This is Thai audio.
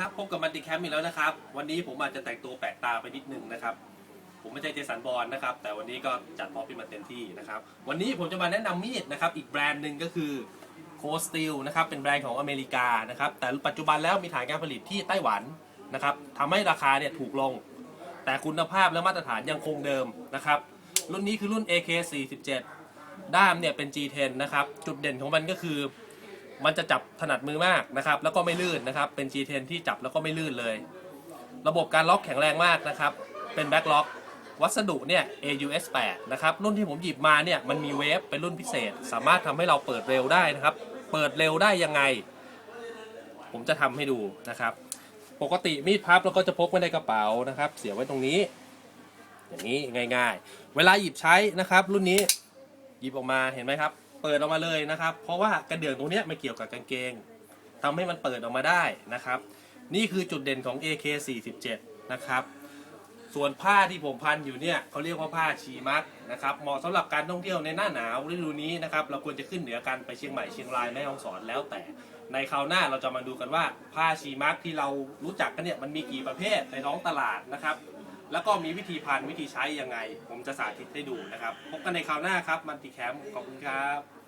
ครับพบกับมันติแคมป์อีกแล้วนะครับ วันนี้ผมอาจจะแต่งตัวแปลกตาไปนิดนึงนะครับ ผมไม่ใช่เจสันบอลนะครับ แต่วันนี้ก็จัดพอพขึ้นมาเต็มที่นะครับ วันนี้ผมจะมาแนะนำมีดนะครับ อีกแบรนด์หนึ่งก็คือโคสติลนะครับ เป็นแบรนด์ของอเมริกานะครับ แต่ปัจจุบันแล้วมีฐานการผลิตที่ไต้หวันนะครับทำให้ราคาเนี่ยถูกลง แต่คุณภาพและมาตรฐานยังคงเดิมนะครับ รุ่นนี้คือรุ่น AK47 ด้ามเนี่ยเป็น G10 นะครับ จุดเด่นของมันก็คือ มันจะจับถนัดมือมากนะครับ แล้วก็ไม่ลื่นนะครับ เป็น G10 ที่จับแล้วก็ไม่ลื่นเลย ระบบการล็อกแข็งแรงมากนะครับ เป็นแบ็คล็อก วัสดุเนี่ย AUS 8นะครับ รุ่นที่ผมหยิบมาเนี่ยมันมีเวฟเป็นรุ่นพิเศษ สามารถทำให้เราเปิดเร็วได้นะครับ เปิดเร็วได้ยังไง ผมจะทำให้ดูนะครับ ปกติมีดพับเราก็จะพกไว้ในกระเป๋านะครับ เสียบไว้ตรงนี้ อย่างนี้ง่าย ๆ เวลาหยิบใช้นะครับ รุ่นนี้หยิบออกมาเห็นไหมครับ เปิดออกมาเลยนะครับ เพราะว่ากระเดื่องตรงนี้ยไม่เกี่ยวกับกางเกงทำให้มันเปิดออกมาได้นะครับ นี่คือจุดเด่นของ AK47 นะครับส่วนผ้าที่ผมพันอยู่เนี่ยเขาเรียกว่าผ้าชีมักนะครับเหมาะสำหรับการท่องเที่ยวในหน้าหนาวฤดูนี้นะครับเราควรจะขึ้นเหนือกันไปเชียงใหม่เชียงรายแม่ฮ่องสอนแล้วแต่ ในคราวหน้าเราจะมาดูกันว่าผ้าชีมักที่เรารู้จักกันเนี่ยมันมีกี่ประเภทในท้องตลาดนะครับ แล้วก็มีวิธีพันวิธีใช้ยังไง ผมจะสาธิตให้ดูนะครับ พบกันในคราวหน้าครับมันติแคมป์ขอบคุณครับ